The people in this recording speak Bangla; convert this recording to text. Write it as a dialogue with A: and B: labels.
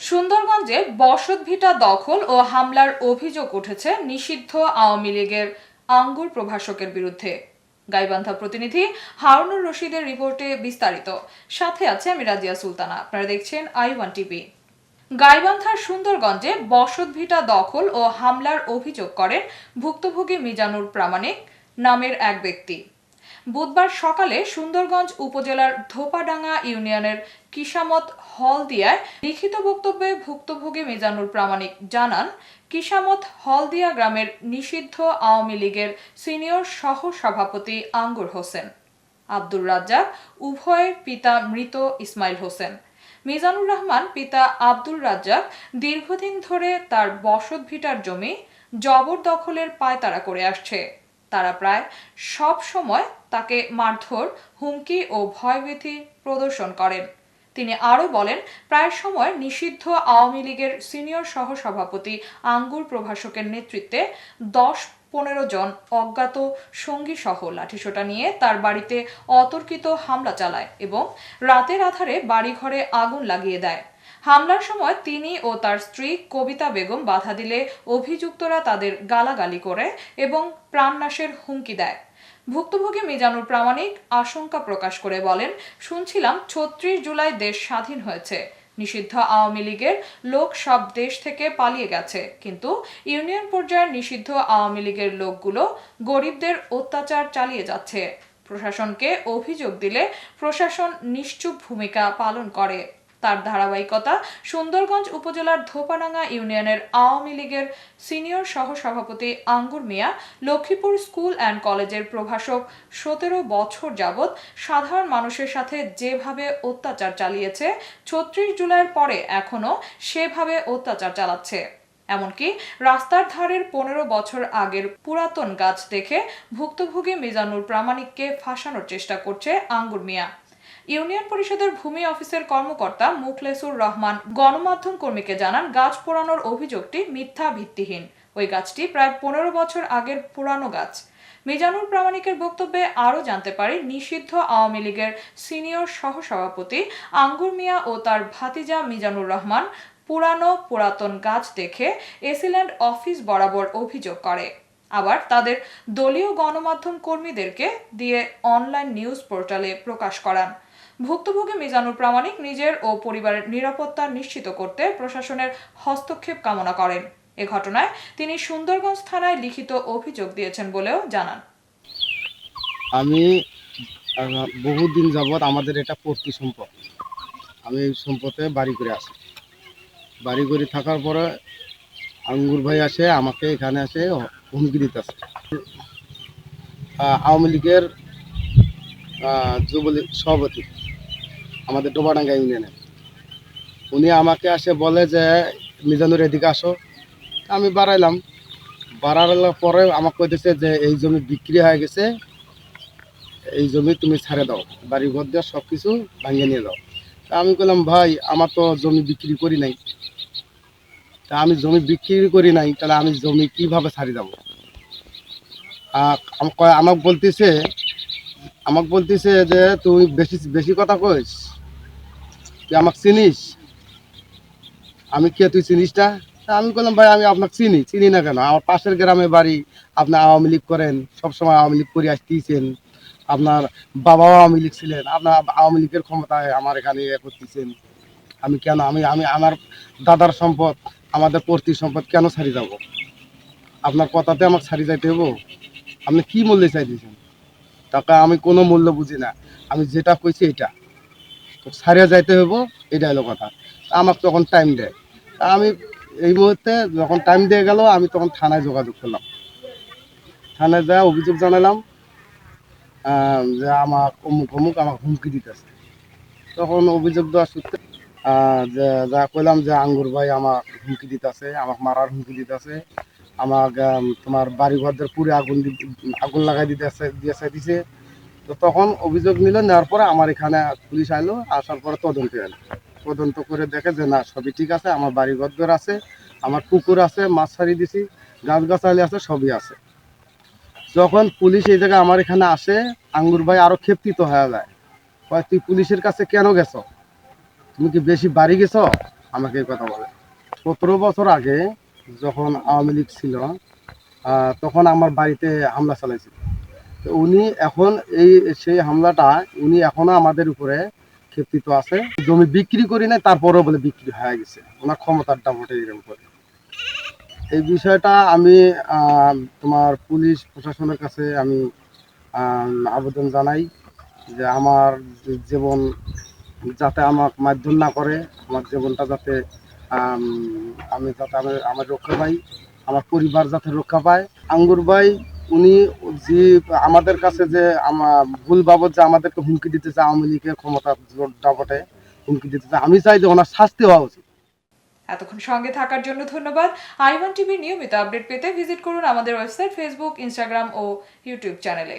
A: সুন্দরগঞ্জে বসতভিটা দখল ও হামলার অভিযোগ উঠেছে নিষিদ্ধ আওয়ামী লীগের আঙ্গুর প্রভাষকের বিরুদ্ধে। গাইবান্ধা প্রতিনিধি হারুনুর রশিদের রিপোর্টে বিস্তারিত। সাথে আছে আমি রাজিয়া সুলতানা। আপনারা দেখছেন আই ওয়ান টিভি। গাইবান্ধার সুন্দরগঞ্জে বসতভিটা দখল ও হামলার অভিযোগ করেন ভুক্তভোগী মিজানুর প্রামাণিক নামের এক ব্যক্তি। বুধবার সকালে সুন্দরগঞ্জ উপজেলার ধোপাডাঙ্গা ইউনিয়নের কিসামত হলদিয়ায় লিখিত বক্তব্যে ভুক্তভোগী মিজানুর প্রামাণিক জানান কিসামত হলদিয়া গ্রামের নিষিদ্ধ আওয়ামী লীগের সিনিয়র সহ সভাপতি আঙ্গুর হোসেন, আব্দুর রাজ্জাক, উভয়ের পিতা মৃত ইসমাইল হোসেন। মিজানুর রহমান পিতা আব্দুল রাজ্জাক দীর্ঘদিন ধরে তার বসত ভিটার জমি জবরদখলের পায়তারা করে আসছে। তারা প্রায় সব সময় তাকে মারধর, হুমকি ও ভয়ভীতি প্রদর্শন করেন। তিনি আরও বলেন, প্রায় সময় নিষিদ্ধ আওয়ামী লীগের সিনিয়র সহসভাপতি আঙ্গুর প্রভাষকের নেতৃত্বে দশ পনেরো জন অজ্ঞাত সঙ্গী সহ লাঠিসোঁটা নিয়ে তার বাড়িতে অতর্কিত হামলা চালায় এবং রাতের আধারে বাড়িঘরে আগুন লাগিয়ে দেয়। হামলার সময় তিনি ও তার স্ত্রী কবিতা বেগম বাধা দিলে অভিযুক্তরা তাদের গালাগালি করে এবং প্রাণনাশের হুমকি দেয়। ভুক্তভোগী মিজানুর প্রামাণিক আশঙ্কা প্রকাশ করে বলেন, শুনছিলাম ছত্রিশ জুলাই দেশ স্বাধীন হয়েছে। নিষিদ্ধ আওয়ামী লীগের লোক সব দেশ থেকে পালিয়ে গেছে। কিন্তু ইউনিয়ন পর্যায়ের নিষিদ্ধ আওয়ামী লীগের লোকগুলো গরিবদের অত্যাচার চালিয়ে যাচ্ছে। প্রশাসনকে অভিযোগ দিলে প্রশাসন নিশ্চুপ ভূমিকা পালন করে। তার ধারাবাহিকতা সুন্দরগঞ্জ উপজেলার ধোপাডাঙ্গা ইউনিয়নের আওয়ামী লীগের সিনিয়র সহসভাপতি আঙ্গুর মিয়া, লক্ষ্মীপুর স্কুল অ্যান্ড কলেজের প্রভাষক সতেরো বছর যাবৎ সাধারণ মানুষের সাথে যেভাবে অত্যাচার চালিয়েছে, ছত্রিশ জুলাইয়ের পরে এখনও সেভাবে অত্যাচার চালাচ্ছে। এমনকি রাস্তার ধারের পনেরো বছর আগের পুরাতন গাছ দেখে ভুক্তভোগী মিজানুর প্রামাণিককে ফাঁসানোর চেষ্টা করছে আঙ্গুর মিয়া। ইউনিয়ন পরিষদের ভূমি অফিসের কর্মকর্তা মুখলেসুর রহমান গণমাধ্যম কর্মীকে জানান, গাছ পোড়ানোর অভিযোগটি মিথ্যা ভিত্তিহীন। ওই গাছটি প্রায় পনেরো বছর আগের পুরানো গাছ। মিজানুর প্রামাণিকের বক্তব্যে আরও জানতে পারি, নিষিদ্ধ আওয়ামী লীগের সিনিয়র সহসভাপতি আঙ্গুর মিয়া ও তার ভাতিজা মিজানুর রহমান পুরানো পুরাতন গাছ দেখে এসিল্যান্ড অফিস বরাবর অভিযোগ করে। আবার তাদের দলীয় গণমাধ্যম কর্মীদেরকে দিয়ে অনলাইন নিউজ পোর্টালে প্রকাশ করান। ভুক্তভোগী মিজানুর প্রামাণিক নিজের ও পরিবারের নিরাপত্তা নিশ্চিত করতে প্রশাসনের হস্তক্ষেপ কামনা করেন। এ ঘটনায় তিনি সুন্দরগঞ্জ থানায় লিখিত অভিযোগ দিয়েছেন বলেও জানান।
B: আমি বহুদিন যাবৎ আমাদের এটা পূর্তি সম্পদ। আমি সম্পদে বাড়ি করে আসি। বাড়ি করে থাকার পরে আঙ্গুর ভাই আসে আমাকে এখানে আসে হুমকি দিতেছে। আহ, আওয়ামী লীগের যুবলীগ সভাপতি। আমাদের ডোবাডাঙ্গা ইউনিয়নে উনি আমাকে আসে বলে যে, মিজানুর এদিকে আসো। আমি বাড়াইলাম। বাড়ানোর পরে আমাকে কইতেছে যে, এই জমি বিক্রি হয়ে গেছে। এই জমি তুমি ছাড়ে দাও। বাড়ি ঘর দিয়ে সব কিছু ভাঙিয়ে নিয়ে দাও তা আমি বললাম ভাই, আমার তো জমি বিক্রি করি নাই। তা আমি জমি বিক্রি করি নাই, তাহলে আমি জমি কীভাবে ছাড়ি যাব? আমাকে বলতেছে আমাকে বলতেছে যে, তুই বেশি বেশি কথা কইস। তুই আমাকে চিনিস? আমি কে, তুই চিনিস না আমি বললাম ভাই, আমি আপনাকে চিনি। চিনি না কেন? আমার পাশের গ্রামে বাড়ি, আপনি আওয়ামী লীগ করেন, সবসময় আওয়ামী লীগ করে আসতেছেন আপনার বাবাও আওয়ামী লীগ ছিলেন, আপনার আওয়ামী লীগের ক্ষমতায় আমার এখানে ইয়ে করতেছেন। আমি কেন, আমি আমি, আমার দাদার সম্পদ, আমাদের পৈতৃক সম্পদ কেন ছাড়ি যাব? আপনার কথাতে আমাকে ছাড়ি যাইতে হব আপনি কি মূল্যে চাইতেছেন? টাকা আমি কোনো মূল্য বুঝি না। আমি যেটা কইছি এটা ছাড়িয়ে যাইতে হইব এটা হলো কথা। তা আমাকে তখন টাইম দেয়। আমি এই মুহূর্তে যখন টাইম দিয়ে গেল আমি তখন থানায় যোগাযোগ করলাম। থানায় যা অভিযোগ জানালাম যে আমার অমুক অমুক আমার হুমকি দিতেছে। তখন অভিযোগ দেওয়ার সূত্রে যে যা কইলাম যে আঙ্গুর ভাই আমার হুমকি দিতেছে আমাকে মারার হুমকি দিতেছে আমাকে আম, তোমার বাড়ি ঘরদের পুরে আগুন আগুন লাগাই দিতেছে দিয়ে দিছে। তো তখন অভিযোগ নিল, নেওয়ার পরে আমার এখানে পুলিশ আইলো, আসার পরে তদন্ত এলো তদন্ত করে দেখে যে, না, সবই ঠিক আছে, আমার বাড়ি ঘর আছে, আমার পুকুর আছে, মাছ ছাড়ি দিছি গাছ গাছালি আছে, সবই আছে। যখন পুলিশ এই জায়গায় আমার এখানে আসে, আঙ্গুর ভাই আরও ক্ষেপ্তিত হয়ে যায়। কয়, তুই পুলিশের কাছে কেন গেছো? তুমি কি বেশি বাড়ি গেছো? আমাকে এই কথা বলে। সতেরো বছর আগে যখন আওয়ামী লীগ ছিল তখন আমার বাড়িতে হামলা চালাইছিল। তো উনি এখন এই সেই হামলাটা, উনি এখনও আমাদের উপরে ক্ষেপিত আছে। জমি বিক্রি করি না তারপরেও বলে বিক্রি হয়ে গেছে। ওনার ক্ষমতার দাম ওঠে এরকম করে। এই বিষয়টা আমি তোমার পুলিশ প্রশাসনের কাছে আমি আবেদন জানাই যে আমার জীবন যাতে আমার মাধ্যম না করে, আমার জীবনটা যাতে, আমি যাতে আমি আমার রক্ষা পাই, আমার পরিবার যাতে রক্ষা পায়। আঙ্গুর ভাই উনি যে আমাদের কাছে যে ভুল বাবদ যে আমাদেরকে হুমকি দিতে চায় আওয়ামী লীগের ক্ষমতা দাপটে হুমকি দিতে চায় আমি চাই যে ওনার শাস্তি হওয়া উচিত।
A: এতক্ষণ সঙ্গে থাকার জন্য ধন্যবাদ। আইওয়ান টিভির নিয়মিত আপডেট পেতে ভিজিট করুন আমাদের ওয়েবসাইট, ফেসবুক, ইনস্টাগ্রাম ও ইউটিউব চ্যানেলে।